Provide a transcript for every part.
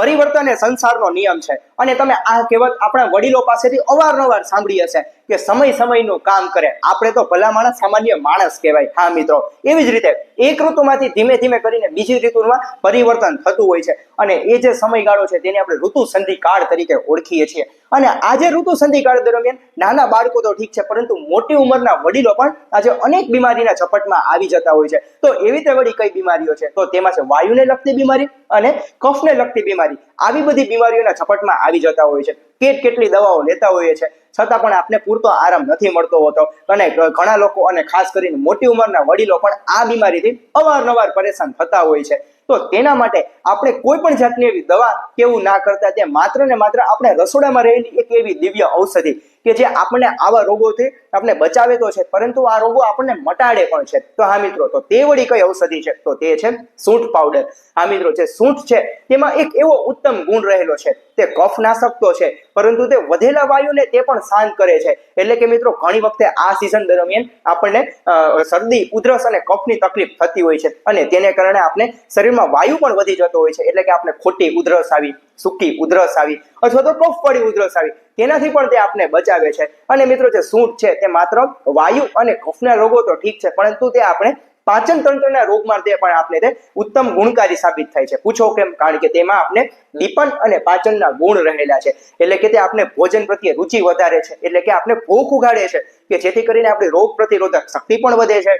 પરિવર્તન એ સંસારનો નિયમ છે. અને તમે આ કહેવત આપણા વડીલો પાસેથી અવારનવાર સાંભળી હશે. કે સમય સમયનું કામ કરે. આપણે તો ભલા માણસ સામાન્ય માણસ કહેવાય. હા, મિત્રો. એવી જ રીતે એક ઋતુમાંથી ધીમે ધીમે કરીને બીજી ઋતુમાં પરિવર્તન થતું હોય છે. અને એ જે સમયગાળો છે તેને આપણે ઋતુ સંધિ કાળ તરીકે ઓળખીએ છીએ. અને આજે ઋતુ સંધિ કાળ દરમિયાન નાના બાળકો તો ઠીક છે, પરંતુ મોટી ઉંમરના વડીલો પણ આજે અનેક બીમારીના ઝપટમાં આવી જતા હોય છે. તો એવી રીતે વળી કઈ બીમારીઓ છે? તો તેમાં છે વાયુને લગતી બીમારી અને કફને લગતી બીમારી. આવી બધી બીમારીઓના ઝપટમાં આવી જતા હોય છે. કેટ કેટલી દવાઓ લેતા હોઈએ છે છતાં પણ આપને પૂરતો આરામ નથી મળતો હોતો. અને ઘણા લોકો અને ખાસ કરીને મોટી ઉંમરના વડીલો પણ આ બીમારીથી અવારનવાર પરેશાન થતા હોય છે. તો તેના માટે આપણે કોઈ પણ જાતની એવી દવા કેવું ના કરતા તે માત્ર ને માત્ર આપણે રસોડામાં રહેલી એક એવી દિવ્ય ઔષધિ કે જે આપણને આવા રોગોથી આપણે બચાવે તો છે, પરંતુ આ રોગો આપણને મટાડે પણ છે. તો હા મિત્રો, તો તે વળી કઈ ઔષધિ છે? તો તે છે સૂંઠ પાવડર. હા મિત્રો, જે સૂંઠ છે, તેમાં એક એવો ઉત્તમ ગુણ રહેલો છે. તે કફનાશક તો છે પરંતુ તે વધેલા વાયુને તે પણ શાંત કરે છે. એટલે કે મિત્રો, ઘણી વખતે આ સિઝન દરમિયાન આપણને શરદી, ઉધરસ અને કફની તકલીફ થતી હોય છે. અને તેને કારણે આપણે શરીરમાં વાયુ પણ વધી જતો હોય છે. એટલે કે આપણે ખોટી ઉધરસ આવી, સૂકી ઉધરસ આવી, અથવા તો કફ પડી ઉધરસ આવી, તેનાથી પણ તે આપને બચાવે છે. અને મિત્રો, જે સૂંઠ છે તે માત્ર વાયુ અને કફના રોગો તો ઠીક છે, પરંતુ તે આપણે પાચન તંત્રના રોગમાં તે પણ આપણે તે ઉત્તમ ગુણકારી સાબિત થાય છે. પૂછો કેમ? કારણ કે તેમાં આપણે દીપન અને પાચનના ગુણ રહેલા છે. એટલે કે તે આપણે ભોજન પ્રત્યે રુચિ વધારે છે. એટલે કે આપણે ભૂખ ઉગાડે છે. કે જેથી કરીને આપણી રોગ પ્રતિરોધક શક્તિ પણ વધે છે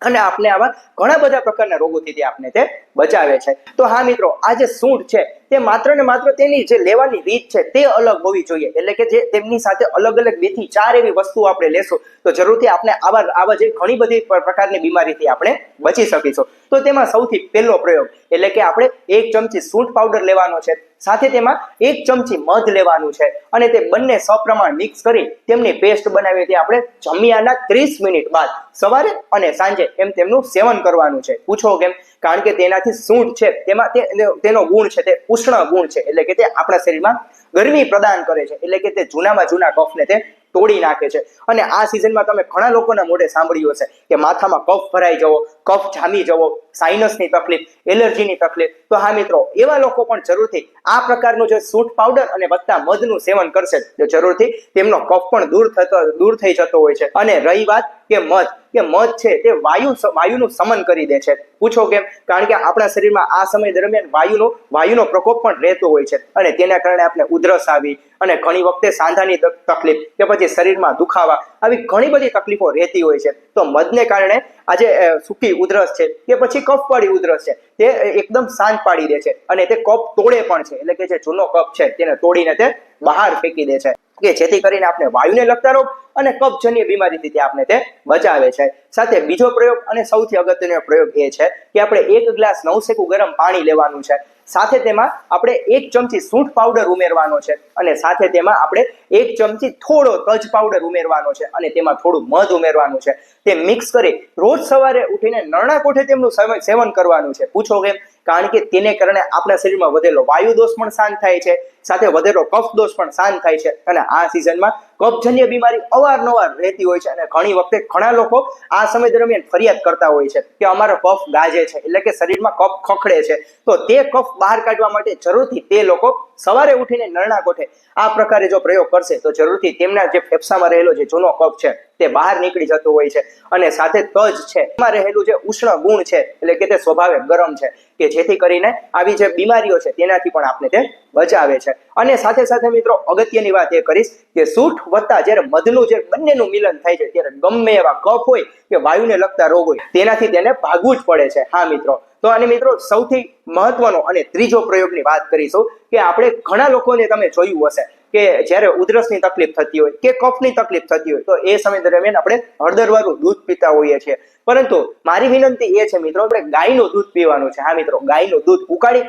અને આપણે આવા ઘણા બધા પ્રકારના રોગોથી તે આપણે તે બચાવે છે. તો હા મિત્રો, આ જે સૂંઢ છે તે માત્ર ને માત્ર તેની જે લેવાની રીત છે તે અલગ હોવી જોઈએ. એટલે કે જે તેમની સાથે અલગ અલગ બેથી ચાર એવી વસ્તુ આપણે લેશું, તો જરૂરથી આપણે આવા આવા જે ઘણી બધી પ્રકારની બીમારીથી આપણે બચી શકીશું. તો તેમાં સૌથી પહેલો પ્રયોગ, એટલે કે આપણે એક ચમચી સૂંઠ પાવડર લેવાનો છે, સાથે તેમાં એક ચમચી મધ લેવાનું છે, અને તે બંને સપ્રમાણ મિક્સ કરી તેમની પેસ્ટ બનાવી હતી. આપણે જમ્યાના ત્રીસ મિનિટ બાદ સવારે અને સાંજે એમ તેમનું સેવન કરવાનું છે. પૂછો કેમ? કારણ કે તેનાથી સૂંઠ છે, તેમાં તે તેનો ગુણ છે, તે ઉષ્ણ ગુણ છે, એટલે કે તે આપણા શરીરમાં ગરમી પ્રદાન કરે છે, એટલે કે તે જૂનામાં જૂના કફને તે તોડી નાખે છે. અને આ સિઝનમાં તમે ઘણા લોકોના મોઢે સાંભળ્યું હશે કે માથામાં કફ ભરાઈ જવો, કફ જામી જવો સાઇનસની તકલીફ એલર્જીની તકલીફ. તો હા મિત્રો, એવા લોકો પણ જરૂરથી આ પ્રકારનું જે સૂટ પાવડર અને વત્તા મધનું સેવન કરશે, તો જરૂરથી તેમનો કફ પણ દૂર થતો દૂર થઈ જતો હોય છે. અને રહી વાત કે મધ. કે મધ છે તે વાયુ વાયુનું સમન કરી દે છે. પૂછો કેમ? કારણ કે આપણા શરીરમાં આ સમય દરમિયાન વાયુનો વાયુનો પ્રકોપ પણ રહેતો હોય છે. અને તેના કારણે આપણે ઉધરસ આવી અને ઘણી વખતે સાંધાની તક- તકલીફ કે પછી શરીરમાં દુખાવા આવી ઘણી બધી તકલીફો રહેતી હોય છે. તો મધને કારણે આજે સૂકી ઉધરસ છે કે પછી કફવાળી ઉધરસ છે. તે એકદમ શાંત પાડી દે છે. અને તે કફ તોડે પણ છે. એટલે કે જે જૂનો કફ છે તેને તોડીને તે બહાર ફેંકી દે છે. કે જેથી કરીને આપણે વાયુને લગતા રોગ અને કફજન્ય બીમારીથી તે આપણે તે બચાવે છે. સાથે બીજો પ્રયોગ અને સૌથી અગત્યનો પ્રયોગ એ છે કે આપણે એક ગ્લાસ નવસેકું ગરમ પાણી લેવાનું છે. સાથે તેમાં આપણે એક ચમચી સૂંઠ પાવડર ઉમેરવાનો છે અને સાથે તેમાં આપણે એક ચમચી થોડો તજ પાવડર ઉમેરવાનો છે અને તેમાં થોડું મધ ઉમેરવાનું છે. તે મિક્સ કરી રોજ સવારે ઉઠીને નરણા કોઠે તેમનું સેવન- કરવાનું છે. પૂછો કેમ? કારણ કે તેને કારણે આપણા શરીરમાં વધેલો વાયુ દોષ પણ શાંત થાય છે, સાથે વધેલો કફ દોષ પણ શાંત થાય છે અને આ સિઝનમાં કફજન્ય બીમારી અવારનવાર રહેતી હોય છે અને ઘણી વખતે ઘણા લોકો આ સમય દરમિયાન ફરિયાદ કરતા હોય છે કે અમારો કફ ગાજે છે, એટલે કે શરીરમાં કફ ખખડે છે. તો તે કફ બહાર કાઢવા માટે જરૂરથી તે લોકો સવારે ઉઠીને નરણા કોઠે આ પ્રકારે જો પ્રયોગ કરશે તો જરૂરથી તેમના જે ફેફસામાં રહેલો જે જૂનો કફ છે તે બહાર નીકળી જતો હોય છે. અને સાથે તજ છે. એમાં રહેલું જે ઉષ્ણ ગુણ છે, એટલે કે તે સ્વભાવે ગરમ છે, કે જેથી કરીને આવી જે બીમારીઓ છે, તેનાથી પણ આપણે તે બચાવે છે. અને સાથે સાથે મિત્રો, અગત્યની વાત એ કરીશ કે સૂઠ વત્તા જ્યારે મધનું જે બંનેનું મિલન થાય છે, ત્યારે ગમે એવા કફ હોય કે વાયુને લગતા રોગ હોય, તેનાથી તેને ભાગવું જ પડે છે. હા, મિત્રો. તો અને મિત્રો, સૌથી મહત્વનો અને ત્રીજો પ્રયોગની વાત કરીશું કે આપણે ઘણા લોકોને તમે જોયું હશે. કે જ્યારે ઉધરસની તકલીફ થતી હોય કે કફની તકલીફ થતી હોય, તો એ સમય દરમિયાન આપણે હળદરવાળું દૂધ પીતા હોઈએ છીએ. પરંતુ મારી વિનંતી એ છે મિત્રો, આપણે ગાયનું દૂધ પીવાનું છે. હા મિત્રો, ગાયનું દૂધ ઉકાળી,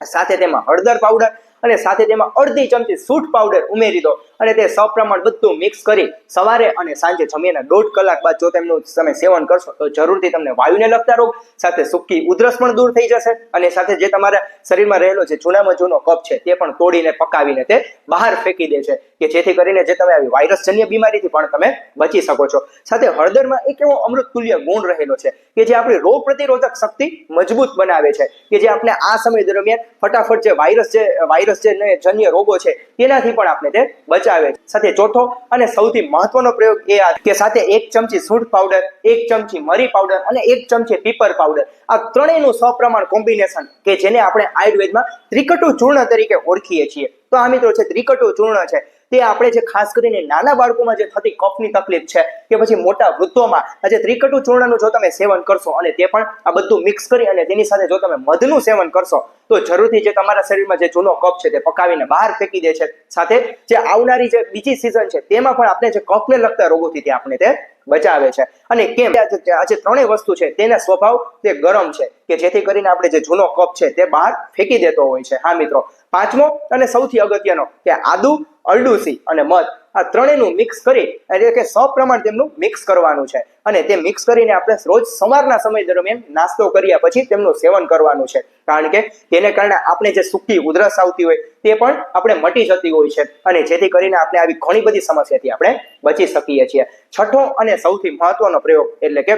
સાથે તેમાં હળદર પાવડર અને સાથે તેમાં અડધી ચમચી સૂટ પાવડર ઉમેરી દો. અને તે સપ્રમાણ બધું મિક્સ કરી સવારે અને સાંજે જમીને દોઢ કલાક બાદ જો તેમનું તમે સેવન કરશો તો જરૂરથી તમને વાયુને લગતા રોગ, સાથે સૂકી ઉધરસ પણ દૂર થઈ જશે અને સાથે જે તમારા શરીરમાં રહેલો જે જૂનામાં જૂનો કપ છે તે પણ તોડીને પકાવીને તે બહાર ફેંકી દે છે કે જેથી કરીને જે તમે આવી વાયરસજન્ય બીમારીથી પણ તમે બચી શકો છો. સાથે હળદરમાં એક એવો અમૃત તુલ્ય ગુણ રહેલો છે કે જે આપણી રોગ પ્રતિરોધક શક્તિ મજબૂત બનાવે છે કે જે આપણે આ સમય દરમિયાન ફટાફટ જે વાયરસ જે વાયરસ જે જન્ય રોગો છે, તેનાથી પણ આપણે તે બચાવે સાથે ચોથો અને સૌથી મહત્વનો પ્રયોગ એ આ કે સાથે એક ચમચી સૂંઠ પાવડર એક ચમચી મરી પાવડર અને એક ચમચી પીપર પાવડર આ ત્રણેયનું સપ્રમાણ કોમ્બિનેશન કે જેને આપણે આયુર્વેદમાં ત્રિકટુ ચૂર્ણ તરીકે ઓળખીએ છીએ. તો આ મિત્રો છે ત્રિકટુ ચૂર્ણ છે તે આપણે જે ખાસ કરીને નાના બાળકોમાં જે થતી કફની તકલીફ છે, કે પછી મોટા વૃદ્ધોમાં આ જે ત્રિકટુ ચૂર્ણનું જો તમે સેવન કરશો અને તે પણ આ બધું મિક્સ કરી અને તેની સાથે જો તમે મધનું સેવન કરશો, તો જરૂરથી જે તમારા શરીરમાં જે જૂનો કફ છે તે પકાવીને બહાર ફેંકી દે છે. સાથે જે આવનારી જે બીજી સિઝન છે, તેમાં પણ આપણે જે કફને લગતા રોગોથી તે આપણે તે બચાવે છે. અને કેમ? આ જે- ત્રણેય વસ્તુ છે, તેના સ્વભાવ તે ગરમ છે કે જેથી કરીને આપણે જે જૂનો કપ છે તે બહાર ફેંકી દેતો હોય છે. હા મિત્રો, પાંચમો અને સૌથી અગત્યનો કે આદુ, અરડુસી અને મધ આ ત્રણેયનું મિક્સ કરી એટલે કે સપ્રમાણ તેમનું મિક્સ કરવાનું છે. અને તે મિક્સ કરીને આપણે રોજ સવારના સમય દરમિયાન નાસ્તો કર્યા પછી તેમનું સેવન કરવાનું છે. કારણ કે તેને કારણે આપણે જે સૂકી ઉધરસ આવતી હોય તે પણ આપણે મટી જતી હોય છે. અને જેથી કરીને આપણે આવી ઘણી બધી સમસ્યાથી આપણે બચી શકીએ છીએ. છઠ્ઠો અને સૌથી મહત્વનો પ્રયોગ એટલે કે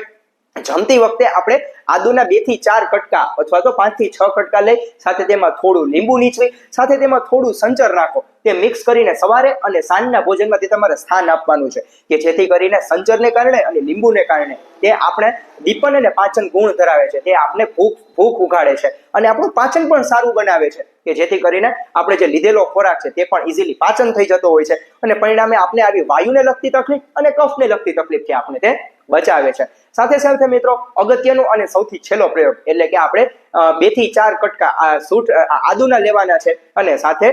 જમતી વખતે આપણે આદુના બેથી ચાર કટકા અથવા તો પાંચથી છ કટકા લઈ સાથે તેમાં થોડું લીંબુ નીચવી, સાથે તેમાં થોડું સંચર નાખો. તે મિક્સ કરીને સવારે અને સાંજના ભોજનમાં તે તમારે સ્થાન આપવાનું છે કે જેથી કરીને સંચરને કારણે અને લીંબુને કારણે તે આપણે દીપન અને પાચન ગુણ ધરાવે છે. તે આપણે ભૂખ ભૂખ ઉઘાડે છે અને આપણું પાચન પણ સારું બનાવે છે કે જેથી કરીને આપણે જે લીધેલો ખોરાક છે તે પણ ઇઝીલી પાચન થઈ જતો હોય છે અને પરિણામે આપણે આવી વાયુને લગતી તકલીફ અને કફને લગતી તકલીફથી આપણે તે બચાવે છે. સાથે સાથે મિત્રો અગત્યનો અને સૌથી છેલ્લો પ્રયોગ એટલે કે આપણે બેથી ચાર કટકા આ સૂટ આદુના લેવાના છે અને સાથે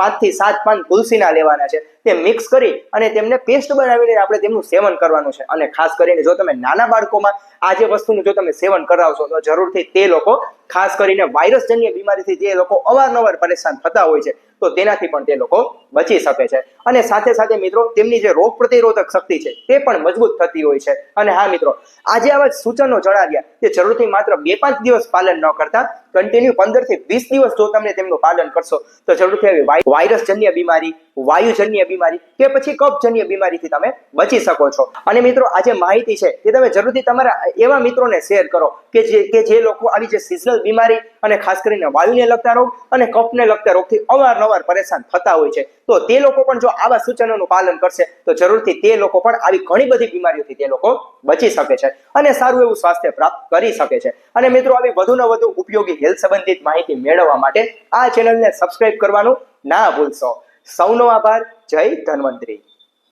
પાંચથી સાત પાન તુલસીના લેવાના છે. તે મિક્સ કરી અને તેમને પેસ્ટ બનાવીને આપણે તેમનું સેવન કરવાનું છે. અને ખાસ કરીને જો તમે નાના બાળકોમાં આ જે વસ્તુનું જો તમે સેવન કરાવશો, તો જરૂરથી તે લોકો, ખાસ કરીને વાયરસજન્ય બીમારીથી જે લોકો અવારનવાર પરેશાન થતા હોય છે, તો તેનાથી પણ તે લોકો બચી શકે છે. અને સાથે સાથે મિત્રો, તેમની જે રોગ પ્રતિરોધક શક્તિ છે, તે પણ મજબૂત થતી હોય છે. અને હા મિત્રો, આજે આવા સૂચનો જણાવ્યા. તે જરૂરથી માત્ર બે પાંચ દિવસ પાલન ન કરતા કન્ટિન્યુ પંદરથી વીસ દિવસ જો તમે તેમનું પાલન કરશો, તો જરૂરથી આવી વાયરસ વાયરસજન્ય બીમારી, વાયુજન્ય બીમારી કે પછી કફજન્ય બીમારીથી તમે બચી શકો છો. અને મિત્રો, આ જે માહિતી છે તે તમે જરૂરથી તમારા એવા મિત્રોને શેર કરો કે જે કે જે લોકો આવી જે સિઝનલ બીમારી અને ખાસ કરીને વાયુને લગતા રોગ અને કફને લગતા રોગથી અવારનવાર પરેશાન થતા હોય છે. તો તે લોકો પણ જો આવા સૂચનોનું પાલન કરશે, તો જરૂરથી તે લોકો પણ આવી ઘણી બધી બીમારીઓથી તે લોકો બચી શકે છે અને સારું એવું સ્વાસ્થ્ય પ્રાપ્ત કરી શકે છે. અને મિત્રો, આવી વધુને વધુ ઉપયોગી હેલ્થ સંબંધિત માહિતી મેળવવા માટે આ ચેનલને સબસ્ક્રાઇબ કરવાનું ના ભૂલશો. સૌનો આભાર. જય ધન્વંતરી.